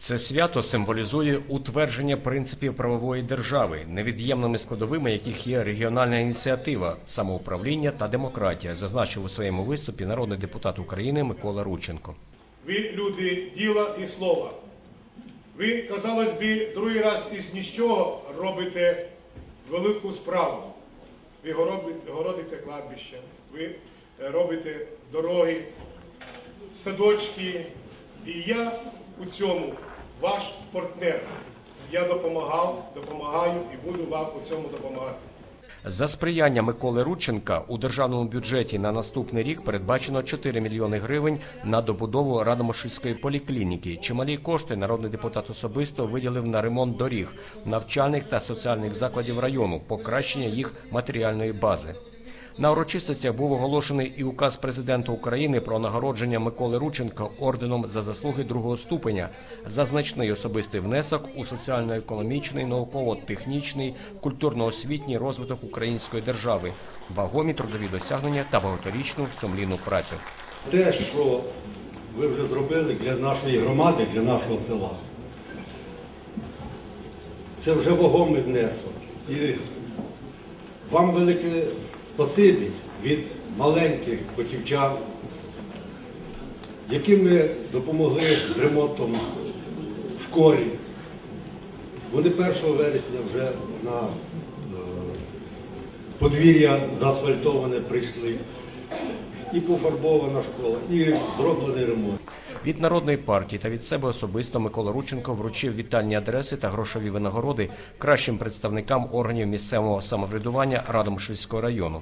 Це свято символізує утвердження принципів правової держави, невід'ємними складовими яких є регіональна ініціатива, самоуправління та демократія, зазначив у своєму виступі народний депутат України Микола Рученко. Ви люди діла і слова. Ви, казалось би, другий раз із нічого робите велику справу. Ви городите кладбище, ви е, робите дороги, садочки. І я у цьому ваш партнер. Я допомагав, допомагаю і буду вам у цьому допомагати. За сприяння Миколи Рудченка у державному бюджеті на наступний рік передбачено 4 мільйони гривень на добудову Радомишльської поліклініки. Чималі кошти народний депутат особисто виділив на ремонт доріг, навчальних та соціальних закладів району, покращення їх матеріальної бази. На урочистостях був оголошений і указ президента України про нагородження Миколи Рученка орденом за заслуги другого ступеня за значний особистий внесок у соціально-економічний, науково-технічний, культурно-освітній розвиток української держави, вагомі трудові досягнення та багаторічну сумлінну працю. Те, що ви вже зробили для нашої громади, для нашого села, це вже вагомий внесок. І вам велике спасибі від маленьких котівчан, яким ми допомогли з ремонтом в школі. Вони 1 вересня вже на е, подвір'я заасфальтоване прийшли. І пофарбована школа, і зроблений ремонт. Від народної партії та від себе особисто Микола Рученко вручив вітальні адреси та грошові винагороди кращим представникам органів місцевого самоврядування Радомишльського району.